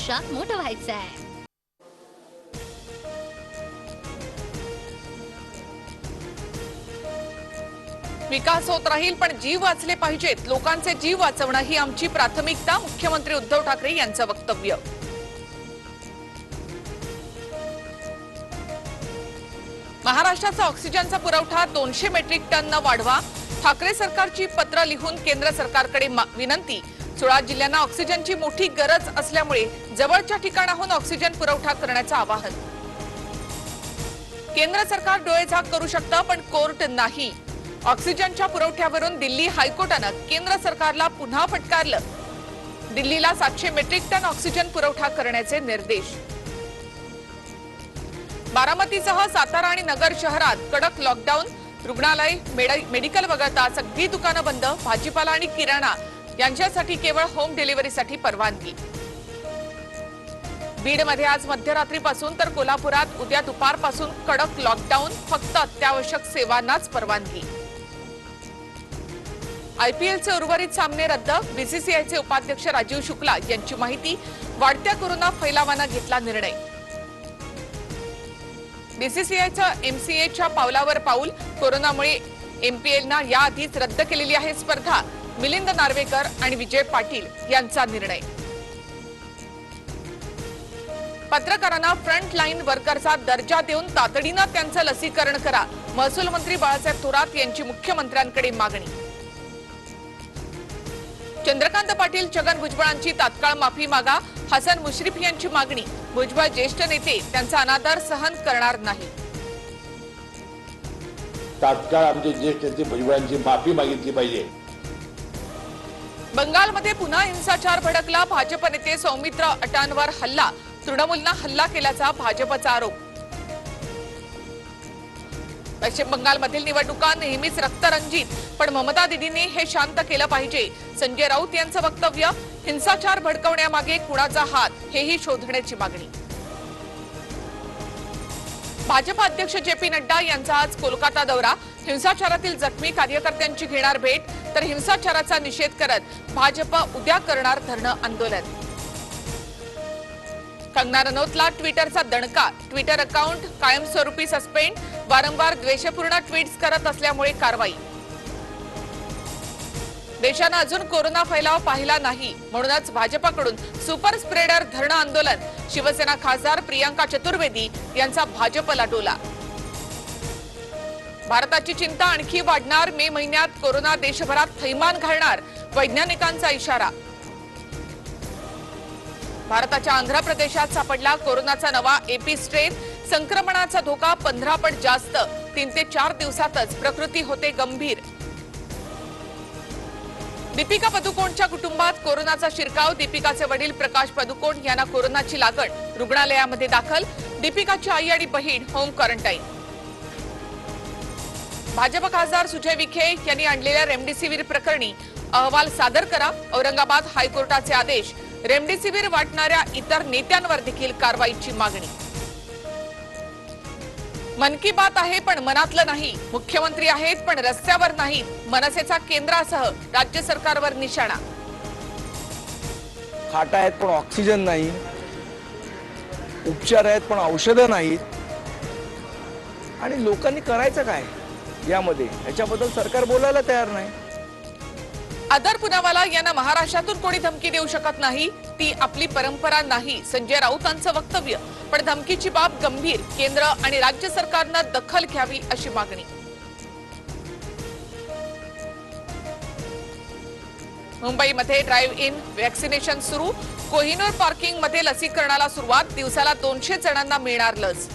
आयुष्यात मोठं व्हायचं आहे विकास होत राहील पण जीव वाचले पाहिजेत. लोकांचे जीव वाचवणं ही आमची प्राथमिकता मुख्यमंत्री उद्धव ठाकरे यांचं वक्तव्य. महाराष्ट्राचा ऑक्सिजनचा पुरवठा दोनशे मेट्रिक टन वाढवा. ठाकरे सरकारची पत्र लिहून केंद्र सरकारकडे मा- विनंती. सोळा जिल्ह्यांना ऑक्सिजनची मोठी गरज असल्यामुळे जवळच्या ठिकाणाहून ऑक्सिजन पुरवठा करण्याचं आवाहन. केंद्र सरकार डोळेझाक करू शकतं पण कोर्ट नाही. ऑक्सिजनच्या पुरवठ्यावरून दिल्ली हायकोर्टानं केंद्र सरकारला पुन्हा फटकारलं. दिल्लीला सातशे मेट्रिक टन ऑक्सिजन पुरवठा करण्याचे निर्देश. बारामतीसह सातारा आणि नगर शहरात कडक लॉकडाऊन रुग्णालय मेडिकल वगळता सगळी दुकानं बंद भाजीपाला आणि किराणा यांच्यासाठी केवळ होम डिलिव्हरीसाठी परवानगी. बीडमध्ये आज मध्यरात्रीपासून तर कोल्हापुरात उद्या दुपारपासून कडक लॉकडाऊन फक्त अत्यावश्यक सेवांनाच परवानगी. आयपीएलचे उर्वरित सामने रद्द बीसीसीआयचे उपाध्यक्ष राजीव शुक्ला यांची माहिती वाढत्या कोरोना फैलावानं घेतला निर्णय. बीसीसीआयच्या एमसीएच्या पावलावर पाऊल कोरोनामुळे एमपीएलना याआधीच रद्द केलेली आहे स्पर्धा. मिलिंद नार्वेकर आणि विजय पाटील यांचा निर्णय. पत्रकारांना फ्रंट लाईन वर्करचा दर्जा देऊन तातडीनं त्यांचं लसीकरण करा महसूल मंत्री बाळासाहेब थोरात यांची मुख्यमंत्र्यांकडे मागणी. चंद्रकांत पाटील छगन भुजबळांची तात्काळ माफी मागा हसन मुश्रीफ यांची मागणी. भुजबळ ज्येष्ठ नेते त्यांचा अनादर सहन करणार नाही. तात्काळ आमचे ज्येष्ठ नेते भुजबळांची माफी मागितली पाहिजे. बंगालमध्ये पुन्हा हिंसाचार भडकला भाजप नेते सौमित्र अटांवर हल्ला. तृणमूलनं हल्ला केल्याचा भाजपचा आरोप. पश्चिम बंगालमधील निवडणुका नेहमीच रक्तरंजित पण ममता दिदींनी हे शांत केलं पाहिजे. संजय राऊत यांचं वक्तव्य हिंसाचार भडकवण्यामागे कुणाचा हात हेही शोधण्याची मागणी. भाजपा अध्यक्ष जे पी नड्डा यांचा आज कोलकाता दौरा. हिंसाचारातील जखमी कार्यकर्त्यांची घेणार भेट तर हिंसाचाराचा निषेध करत भाजप उद्या करणार धरणं आंदोलन. कंगना रनौतला ट्विटरचा दणका ट्विटर अकाउंट कायमस्वरूपी सस्पेंड वारंवार द्वेषपूर्ण ट्विट्स करत असल्यामुळे कारवाई. देशानं अजून कोरोना फैलाव पाहिला नाही. म्हणूनच भाजपाकडून सुपर स्प्रेडर धरणं आंदोलन. शिवसेना खासदार प्रियांका चतुर्वेदी यांचा भाजपला डोला. भारताची चिंता आणखी वाढणार. मे महिन्यात कोरोना देशभरात थैमान घालणार वैज्ञानिकांचा इशारा. भारताच्या आंध्र प्रदेशात सापडला कोरोनाचा नवा एपी स्ट्रेन. संक्रमणाचा धोका पंधरा पट जास्त. तीन ते चार दिवसातच प्रकृती होते गंभीर. दीपिका पदुकोणच्या कुटुंबात कोरोनाचा शिरकाव दीपिकाचे वडील प्रकाश पदुकोण यांना कोरोनाची लागण रुग्णालयामध्ये दाखल दीपिकाची आई आणि बहीण होम क्वारंटाईन. भाजप खासदार सुजय विखे यांनी आणलेल्या रेमडेसिवीर प्रकरणी अहवाल सादर करा. औरंगाबाद हायकोर्टाचे आदेश. रेमडेसिवीर वाटणाऱ्या इतर नेत्यांवर देखील कारवाईची मागणी. मन की बात आहे पण मनातलं नाही. मुख्यमंत्री आहेत पण रस्त्यावर नाहीत मनसेचा केंद्रासह राज्य सरकारवर निशाणा. खाटा आहेत पण ऑक्सिजन नाही. उपचार आहेत पण औषधं नाहीत आणि लोकांनी करायचं काय यामध्ये? याच्याबद्दल सरकार बोलायला तयार नाही. आदर पुनावाला यांना महाराष्ट्रातून कोणी धमकी देऊ शकत नाही? ती आपली परंपरा नाही संजय राऊतांचं वक्तव्य. पण धमकीची बाब गंभीर केंद्र आणि राज्य सरकारनं दखल घ्यावी अशी मागणी. मुंबईमध्ये ड्राईव्ह इन वॅक्सिनेशन सुरू. कोहिनूर पार्किंगमध्ये लसीकरणाला सुरुवात. दिवसाला दोनशे जणांना मिळणार लस.